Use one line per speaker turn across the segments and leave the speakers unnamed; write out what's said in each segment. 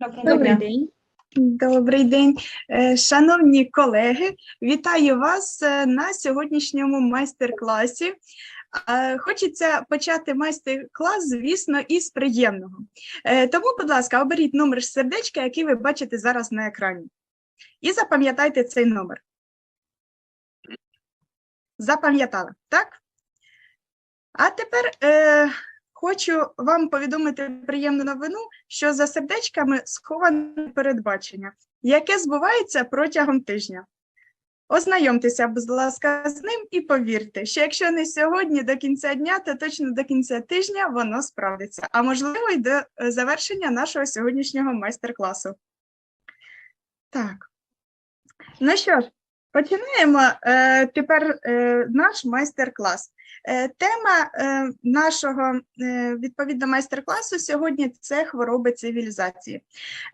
Добрий день. Добрий день, Е, шановні колеги. Вітаю вас е, на сьогоднішньому майстер-класі. Е, Хочеться почати майстер-клас, звісно, із приємного. Тому, будь ласка, оберіть номер сердечка, який ви бачите зараз на екрані. І запам'ятайте цей номер. Запам'ятали, так? А тепер е, хочу вам повідомити приємну новину, що за сердечками сховане передбачення, яке збувається протягом тижня. Ознайомтеся, будь ласка, з ним і повірте, що якщо не сьогодні до кінця дня, то точно до кінця тижня воно справдиться, а можливо й до е, завершення нашого сьогоднішнього майстер-класу. Так. Ну що ж, починаємо е, тепер е, наш майстер-клас. Е, Тема е, нашого е, відповідно майстер-класу сьогодні це хвороби цивілізації.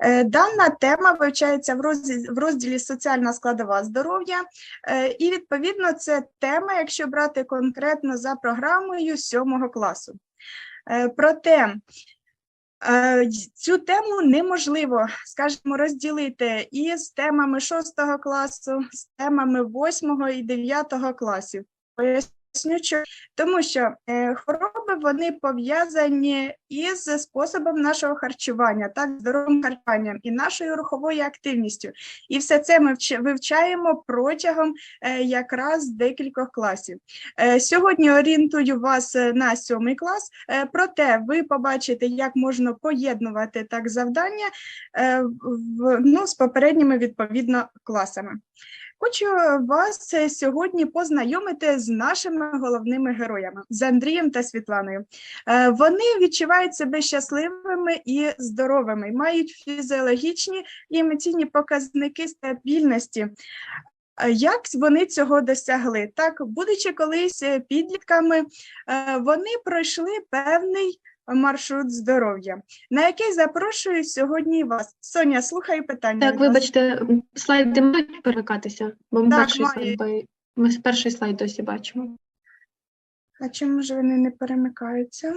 Е, Дана тема вивчається в розділі, в розділі соціальна складова здоров'я, е, і відповідно це тема, якщо брати конкретно за програмою сьомого класу. Е, Проте цю тему неможливо, скажімо, розділити із темами шостого класу, з темами восьмого і дев'ятого класів. Тому що е, хвороби вони пов'язані із способом нашого харчування, так, здоровим харчуванням і нашою руховою активністю. І все це ми вч- вивчаємо протягом е, якраз декількох класів. Е, сьогодні орієнтую вас на сьомий клас, проте ви побачите, як можна поєднувати так завдання ну, з попередніми відповідно класами. Хочу вас е, сьогодні познайомити з нашими головними героями з Андрієм та Світланою. Е, Вони відчувають себе щасливими і здоровими, мають фізіологічні і емоційні показники стабільності. Е, Як вони цього досягли? Так, будучи колись підлітками, вони пройшли певний маршрут здоров'я, на який запрошую сьогодні вас. Соня, слухай питання.
Так, вибачте, слайди мають перемикатися, бо ми
Так,
перший слайд, ми перший слайд досі бачимо.
А чому ж вони не перемикаються?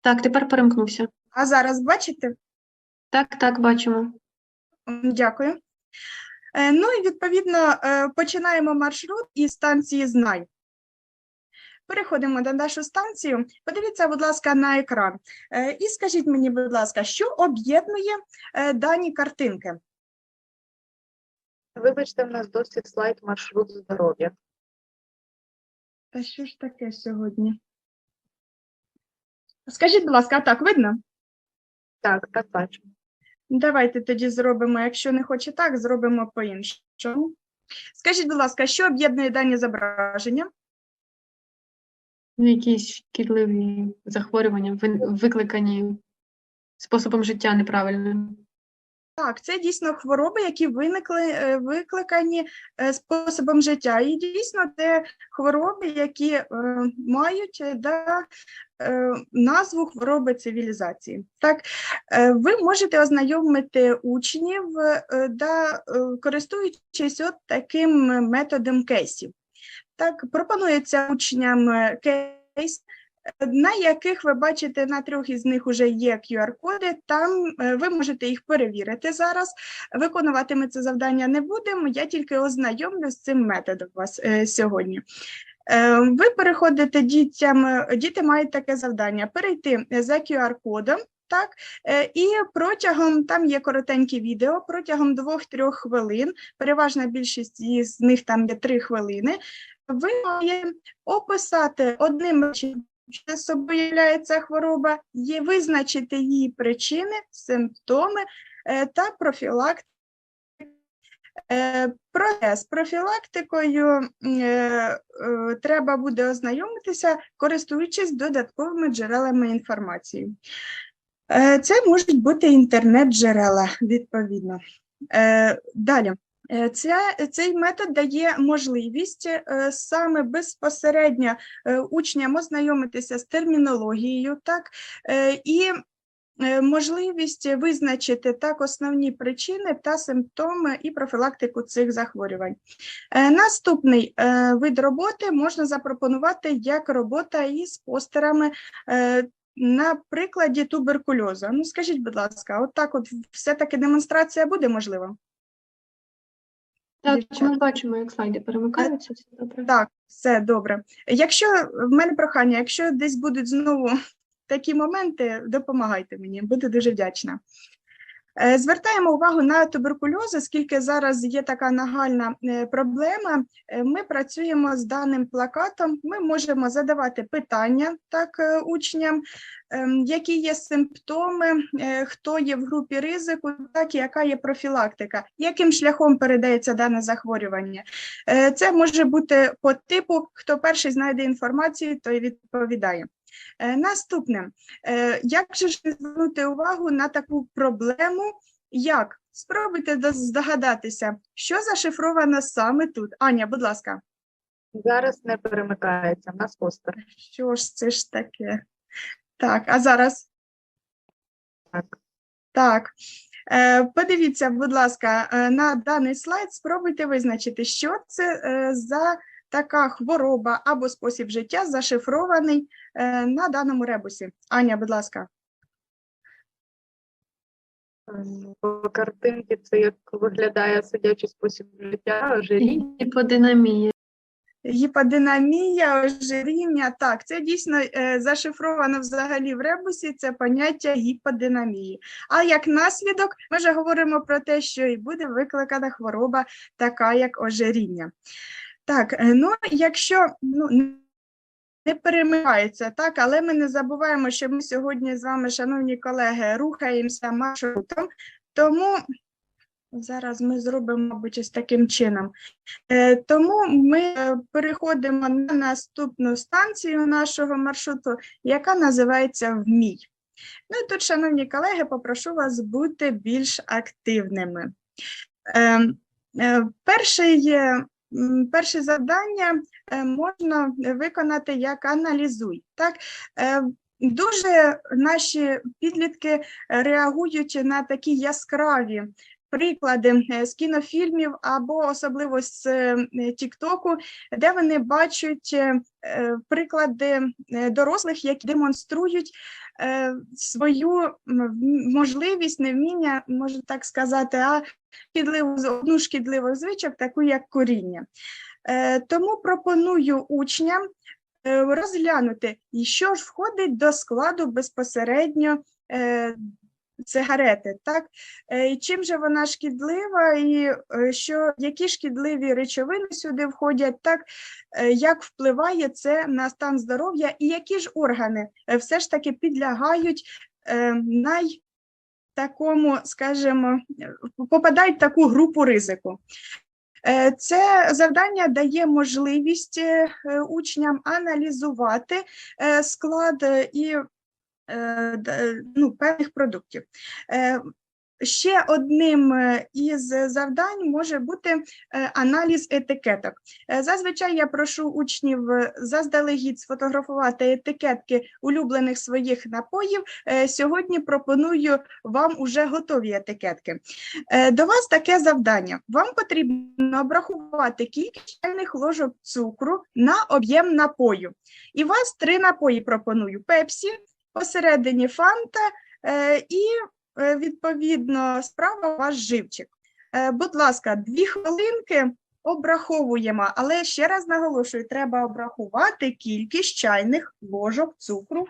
Так, тепер перемкнувся.
А зараз бачите?
Так, так, бачимо.
Дякую. Е, Ну і відповідно е, починаємо маршрут із станції Знай. Переходимо на нашу станцію. Подивіться, будь ласка, на екран. Е, І скажіть мені, будь ласка, що об'єднує е, дані картинки?
Вибачте, в нас досить слайд маршрут здоров'я.
Та що ж таке сьогодні? Скажіть, будь ласка, так видно?
Так, так бачу.
Давайте тоді зробимо, якщо не хоче так, зробимо по-іншому. Скажіть, будь ласка, що об'єднує дані зображення?
Ну, Якісь шкідливі захворювання, викликані способом життя неправильним.
Так, це дійсно хвороби, які виникли, е, викликані е, способом життя. І дійсно це хвороби, які е, мають да, назву хвороби цивілізації. Так, ви можете ознайомити учнів, да, користуючись от таким методом кейсів. Так, пропонується учням е, кейс, е, на яких ви бачите, на трьох із них вже є QR-коди. Там е, ви можете їх перевірити зараз. Виконувати ми це завдання не будемо. Я тільки ознайомлю з цим методом вас сьогодні. Ви переходите дітям, діти мають таке завдання: перейти за QR-кодом. Так, і протягом там є коротенькі відео, протягом двох-трьох хвилин, переважна більшість із них там є три хвилини. Ви маєте описати одним що собою являє ця хвороба, є визначити її причини, симптоми е, та профілактику. Е, з профілактикою е, треба буде ознайомитися, користуючись додатковими джерелами інформації. Це можуть бути інтернет-джерела, відповідно. Далі. Е, Ця, цей метод дає можливість е, саме безпосередньо е, учням ознайомитися з термінологією, так, і можливість визначити так основні причини та симптоми і профілактику цих захворювань. Наступний вид роботи можна запропонувати як робота із постерами. На прикладі туберкульозу. Ну, скажіть, будь ласка, от так от все-таки демонстрація буде можлива?
Так,
чи
ми бачимо, як слайди перемикаються. Все добре.
Так, все добре. Якщо в мене прохання, якщо десь будуть знову такі моменти, допомагайте мені, буду дуже вдячна. Е, Звертаємо увагу на туберкульоз, оскільки зараз є така нагальна е, проблема. Е, Ми працюємо з даним плакатом. Ми можемо задавати питання так учням, ем, які є симптоми, хто є в групі ризику, так і яка є профілактика, яким шляхом передається дане захворювання. Це може бути по типу, хто перший знайде інформацію, той відповідає. Е, Наступне, Е, як же ж звернути увагу на таку проблему, як спробуйте здогадатися, що зашифровано саме тут. Аня, будь ласка,
Зараз не перемикається, в нас постер.
що ж це ж таке? Так, а зараз
Так.
так. Е, Подивіться, будь ласка, на даний слайд спробуйте визначити, що це за така хвороба або спосіб життя зашифрований е, на даному ребусі. Аня, будь ласка.
По картинці це як виглядає сидячий спосіб життя, ожиріння.
Гіподинамія.
Гіподинамія, ожиріння, так, це дійсно е, зашифровано взагалі в ребусі, це поняття гіподинамії. А як наслідок, ми вже говоримо про те, що і буде викликана хвороба, така як ожиріння. Так, е, ну якщо ну, не- перемикається, так, але ми не забуваємо, що ми сьогодні з вами, шановні колеги, рухаємося маршрутом, тому зараз ми зробимо, мабуть, ось таким чином. Е, Тому ми е, переходимо на наступну станцію нашого маршруту, яка називається Вмій. Ну і тут, шановні колеги, попрошу вас бути більш активними. Е, е, Перший, перше завдання е, можна виконати як аналізуй. Так? Е, Дуже наші підлітки реагують на такі яскраві приклади е, з кінофільмів або особливо з е, Тіктоку, де вони бачать е, приклади дорослих, які демонструють свою можливість, невміння, можна так сказати, а шкідливу одну шкідливу звичок, таку як коріння. Тому пропоную учням розглянути, що ж входить до складу безпосередньо сигарети, так? Е, І чим же вона шкідлива, і е, що, які шкідливі речовини сюди входять, так? Е, Як впливає це на стан здоров'я, і які ж органи все ж таки підлягають най такому, скажімо, попадають в таку групу ризику. Це завдання дає можливість учням аналізувати склад і ну, певних продуктів. Е, Ще одним е, із завдань може бути е, аналіз етикеток. Е, Зазвичай я прошу учнів е, заздалегідь сфотографувати етикетки улюблених своїх напоїв. Е, Сьогодні пропоную вам уже готові етикетки. Е, До вас таке завдання. Вам потрібно обрахувати кількість чайних ложок цукру на об'єм напою. І вас три напої пропоную: пепсі, посередині фанта е, і е, відповідно справа ваш живчик. Е, Будь ласка, дві хвилинки обраховуємо, але ще раз наголошую, треба обрахувати кількість чайних ложок цукру.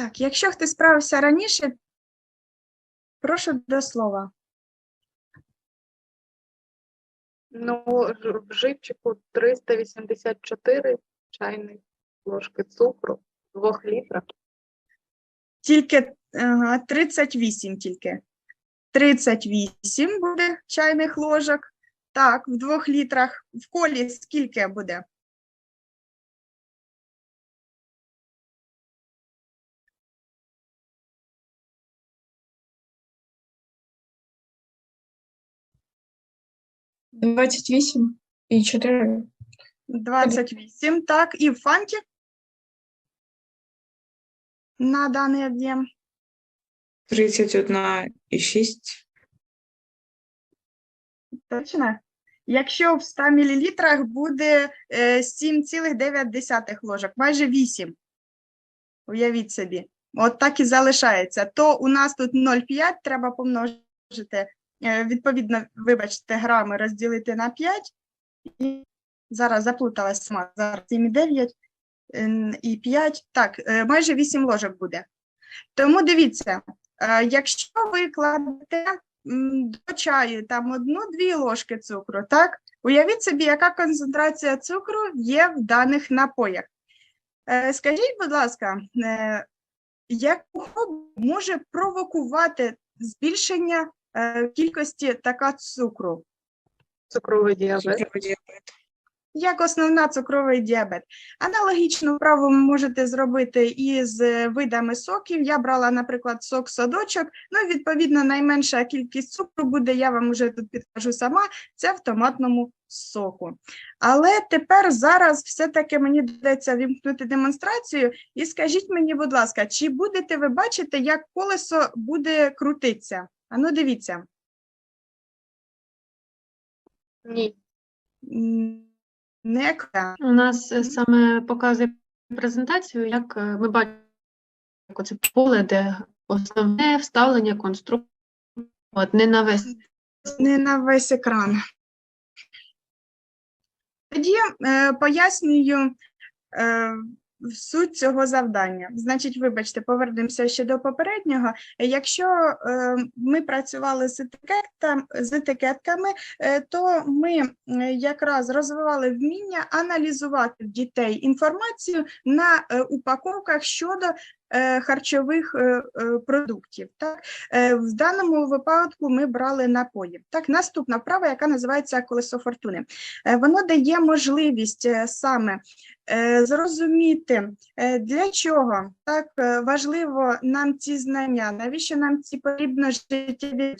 Так, якщо хтось справився раніше, прошу до слова.
Ну, в живчику 384 чайних ложки цукру, 2 літрах.
Тільки ага, 38 тільки. 38 буде чайних ложок. Так, в двох літрах. В колі скільки буде?
28 і 4.
28, так, і в фанті на даний об'єм.
31 і 6.
Точно? Якщо в 100 мл буде е, 7,9 ложок, майже 8. Уявіть собі. От так і залишається. То у нас тут 0,5 треба помножити, е, відповідно, вибачте, грами розділити на 5. І зараз заплуталась сама. Зараз 7,9 ем, і 5. Так, е, майже 8 ложок буде. Тому дивіться, е, якщо ви кладете до чаю там одну-дві ложки цукру, так? Уявіть собі, яка концентрація цукру є в даних напоях. Е, Скажіть, будь ласка, е, якого може провокувати збільшення е, кількості така цукру?
Цукровий діабет.
Цукровий діабет.
як основна цукровий діабет. Аналогічну вправу ви можете зробити і з видами соків. Я брала, наприклад, сок садочок. Ну, відповідно, найменша кількість цукру буде, я вам вже тут підкажу сама, це в томатному соку. Але тепер зараз все-таки мені доведеться вімкнути демонстрацію. І скажіть мені, будь ласка, чи будете ви бачити, як колесо буде крутитися? Ану, дивіться.
Ні.
Не.
У нас е, саме показує презентацію, як е, ми бачимо як оце поле, де основне вставлення конструкції, от не на весь
не на весь екран. Тоді е, пояснюю е, суть цього завдання. Значить, вибачте, повернемося ще до попереднього. Якщо е, ми працювали з, етикетам, з етикетками, е, то ми е, якраз розвивали вміння аналізувати в дітей інформацію на е, упаковках щодо е, харчових е, продуктів. Так? В даному випадку ми брали напої. Так, наступна вправа, яка називається колесо фортуни. Воно дає можливість саме зрозуміти, е, для чого так е, важливо нам ці знання, навіщо нам ці потрібно життєві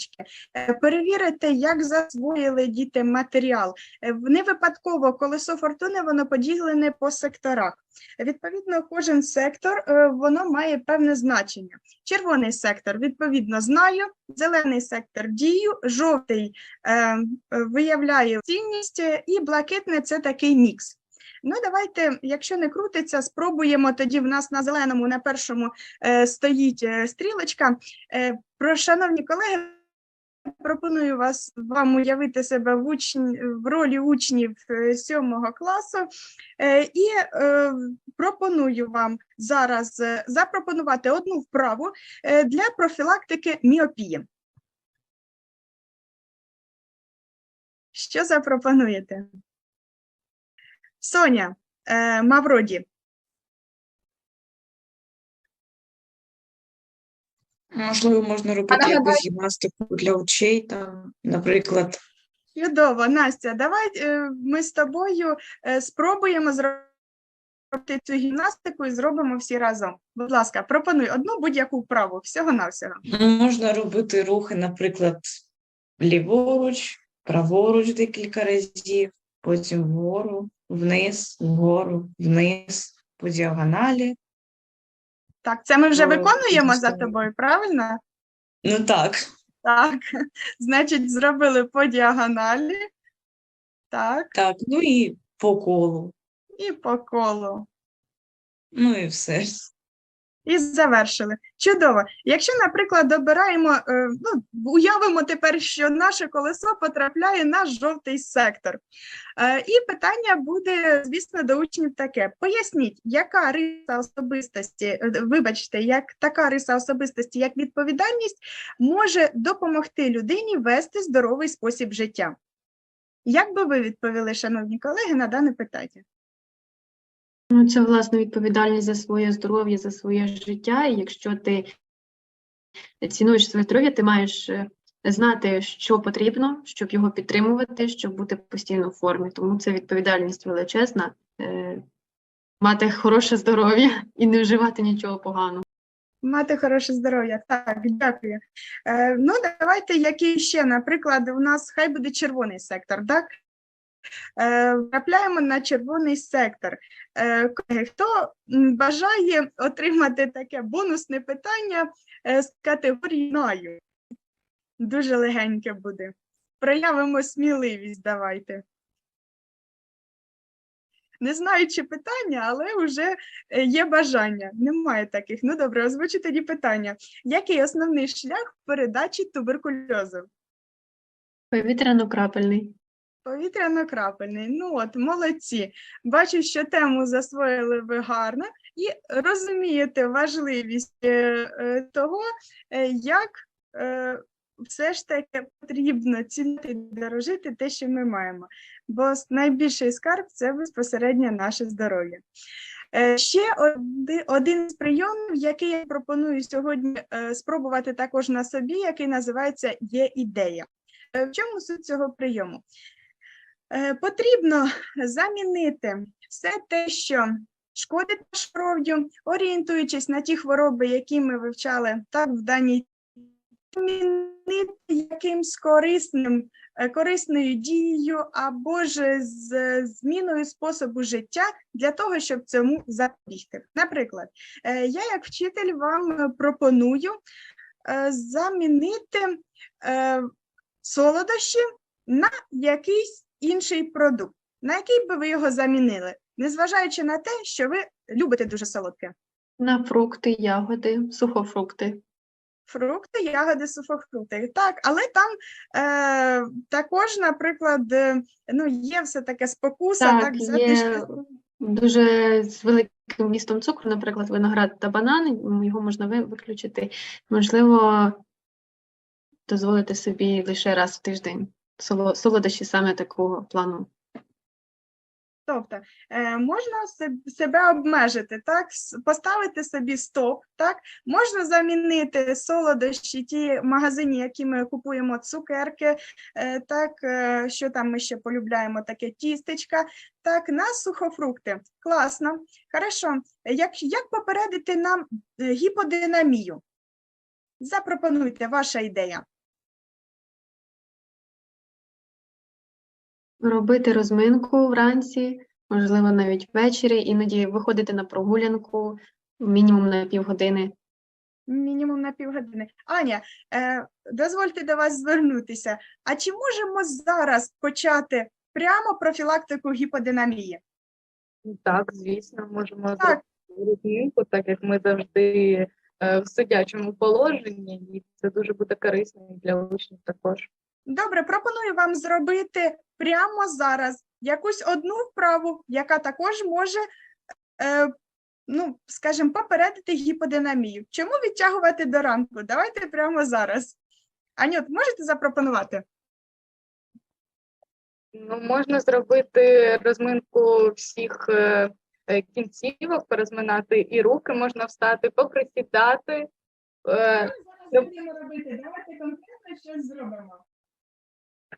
е, перевірити, як засвоїли діти матеріал. Е, Не випадково колесо фортуни воно поділене по секторах. Відповідно, кожен сектор е, воно має певне значення. Червоний сектор, відповідно, знаю, зелений сектор дію, жовтий е, е, виявляє цінність, е, і блакитний це такий мікс. Ну, давайте, якщо не крутиться, спробуємо тоді в нас на зеленому на першому е, стоїть е, стрілочка. Е, про шановні колеги, пропоную вас вам уявити себе в, учні, в ролі учнів е, сьомого класу. Е, і е, пропоную вам зараз запропонувати одну вправу для профілактики міопії. Що запропонуєте? Соня е, Мавроді,
Можливо, можна робити
нагадай-
якусь гімнастику для очей, там, наприклад,
чудово, Настя, давай е, ми з тобою е, спробуємо зробити цю гімнастику і зробимо всі разом. Будь ласка, пропонуй одну будь-яку вправу, всього-навсього.
ну, можна робити рухи, наприклад, ліворуч, праворуч декілька разів, потім вгору, вниз, вгору, вниз, по діагоналі.
Так, це ми вже
О,
виконуємо за тобою, правильно?
Ну так,
Так, значить, зробили по діагоналі. Так,
так, ну і по колу.
і по колу.
Ну і все.
І завершили. Чудово. Якщо, наприклад, добираємо, е, ну, уявимо тепер, що наше колесо потрапляє на жовтий сектор. Е, І питання буде, звісно, до учнів таке: поясніть, яка риса особистості, е, вибачте, як така риса особистості, як відповідальність, може допомогти людині вести здоровий спосіб життя? Як би ви відповіли, шановні колеги, на дане питання?
Ну, це власне відповідальність за своє здоров'я, за своє життя. І якщо ти цінуєш своє здоров'я, ти маєш е, знати, що потрібно, щоб його підтримувати, щоб бути постійно в формі. Тому це відповідальність величезна, е, мати хороше здоров'я і не вживати нічого поганого.
Мати хороше здоров'я. Так, дякую. Е, ну, давайте, який ще, наприклад, у нас хай буде червоний сектор, так? Е, Трапляємо на червоний сектор. Е, хто бажає отримати таке бонусне питання е, з категорії «Знаю»? Дуже легеньке буде. Проявимо сміливість, давайте. Не знаю, чи питання, але вже е, є бажання. Немає таких. Ну добре, озвучу тоді питання. Який основний шлях передачі туберкульозу?
Повітряно-крапельний.
Повітряно-крапельний. Ну от, молодці. Бачу, що тему засвоїли ви гарно і розумієте важливість е, е, того, е, як все ж таки потрібно цінити і дорожити те, що ми маємо. Бо найбільший скарб це безпосередньо наше здоров'я. Ще один з прийомів, який я пропоную сьогодні спробувати також на собі, який називається є ідея. В чому суть цього прийому? Е, Потрібно замінити все те, що шкодить здоров'ю, орієнтуючись на ті хвороби, які ми вивчали так в даній замінити якимсь корисним, е, корисною дією або ж з зміною способу життя для того, щоб цьому запобігти. Наприклад, е, я як вчитель вам пропоную замінити солодощі на якийсь інший продукт. На який би ви його замінили, незважаючи на те, що ви любите дуже солодке.
На фрукти, ягоди, сухофрукти.
Фрукти, ягоди, сухофрукти. Так, але там е, також, наприклад, е, ну, є все таке спокуса, так,
Так, є дуже з великим вмістом цукру, наприклад, виноград та банан, його можна виключити. Можливо, дозволити собі лише раз в тиждень солодощі саме такого плану.
Тобто е, можна себе обмежити, так, поставити собі стоп, так, можна замінити солодощі, ті магазині, які ми купуємо, цукерки, е, так, е, що там ми ще полюбляємо, таке тістечка, так, на сухофрукти. Класно. Хорошо. Як, як попередити нам гіподинамію? Запропонуйте, ваша ідея.
Робити розминку вранці, можливо, навіть ввечері, іноді виходити на прогулянку мінімум на півгодини.
Мінімум на півгодини. Аня, е, дозвольте до вас звернутися. А чи можемо зараз почати прямо профілактику гіподинамії?
Так, звісно, можемо
Так.
зробити розминку, так як ми завжди е, в сидячому положенні, і це дуже буде корисно і для учнів також.
Добре, пропоную вам зробити прямо зараз якусь одну вправу, яка також може, е, ну, скажімо, попередити гіподинамію. Чому відтягувати до ранку? Давайте прямо зараз. Анют, можете запропонувати?
Ну, можна зробити розминку всіх е, е, кінцівок, порозминати і руки можна встати, поприсідати. Е,
Зараз будемо робити. Давайте конкретно щось зробимо.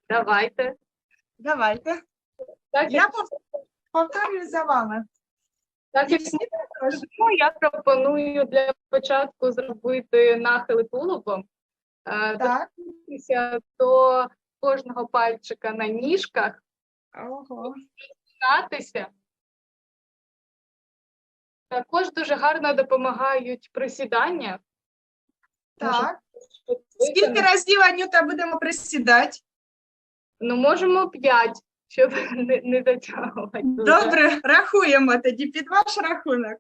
Давайте.
Давайте.
Так,
Я
як,
пов- повторюю за вами.
так як ми кажемо, я пропоную для початку зробити нахили тулубом, е,
Так.
доторкнутися до кожного пальчика на ніжках,
Ого.
Також дуже гарно допомагають присідання.
Так. Скільки разів, Анюта, будемо присідати?
Ну, можемо п'ять, щоб не, не затягувати.
Добре, рахуємо тоді під ваш рахунок.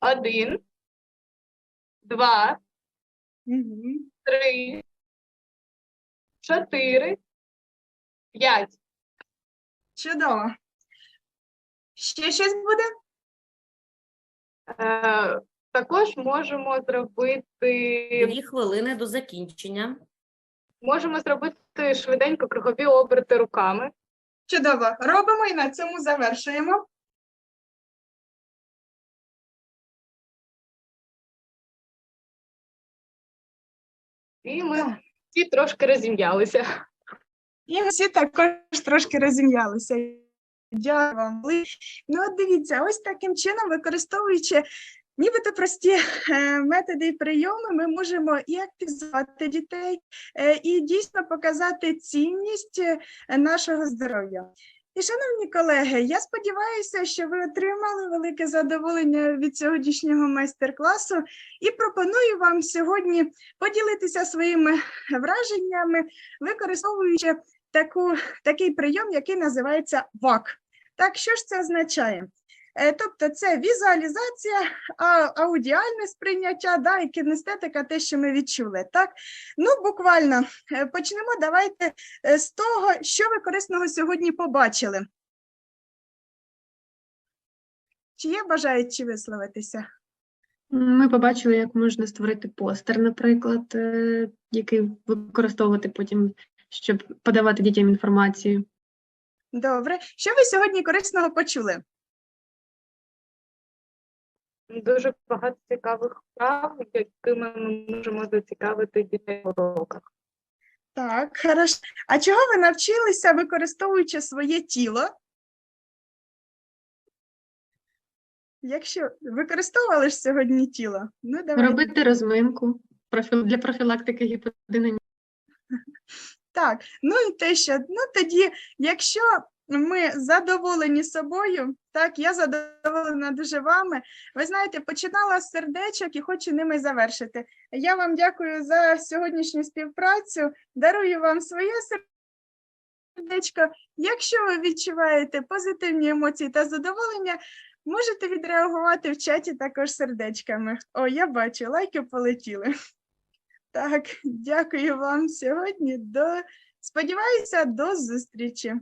Один, два,
Мгм.
три, чотири, п'ять.
Чудово. Ще щось буде?
Е, також можемо зробити,
Дві хвилини до закінчення.
Можемо зробити швиденько кругові оберти руками.
Чудово. Робимо і на цьому завершуємо.
І ми всі трошки розім'ялися.
І всі також трошки розім'ялися. Дякую вам. Ну, от дивіться, ось таким чином, використовуючи Нібито прості е, методи і прийоми ми можемо і активізувати дітей, е, і дійсно показати цінність е, нашого здоров'я. І, шановні колеги, я сподіваюся, що ви отримали велике задоволення від сьогоднішнього майстер-класу і пропоную вам сьогодні поділитися своїми враженнями, використовуючи таку, такий прийом, який називається ВАК. Так, що ж це означає? Е, Тобто це візуалізація, аудіальне сприйняття да, і кінестетика, те, що ми відчули. Так? Ну, буквально е, почнемо давайте е, з того, що ви корисного сьогодні побачили. Чи є бажаючі висловитися?
Ми побачили, як можна створити постер, наприклад, який використовувати потім, щоб подавати дітям інформацію.
Добре. Що ви сьогодні корисного почули?
Дуже багато цікавих вправ, якими ми можемо зацікавити дітей в уроках.
Так, хорошо. А чого ви навчилися, використовуючи своє тіло? Якщо використовували ж сьогодні тіло, ну давай.
Робити розминку для профілактики гіподинамії.
Так, ну і те, що ну тоді, якщо ми задоволені собою, так, я задоволена дуже вами. Ви знаєте, починала з сердечок і хочу ними завершити. Я вам дякую за сьогоднішню співпрацю. Дарую вам своє сердечко. Якщо ви відчуваєте позитивні емоції та задоволення, можете відреагувати в чаті також сердечками. О, я бачу, лайки полетіли. Так, дякую вам сьогодні. До сподіваюся, до зустрічі.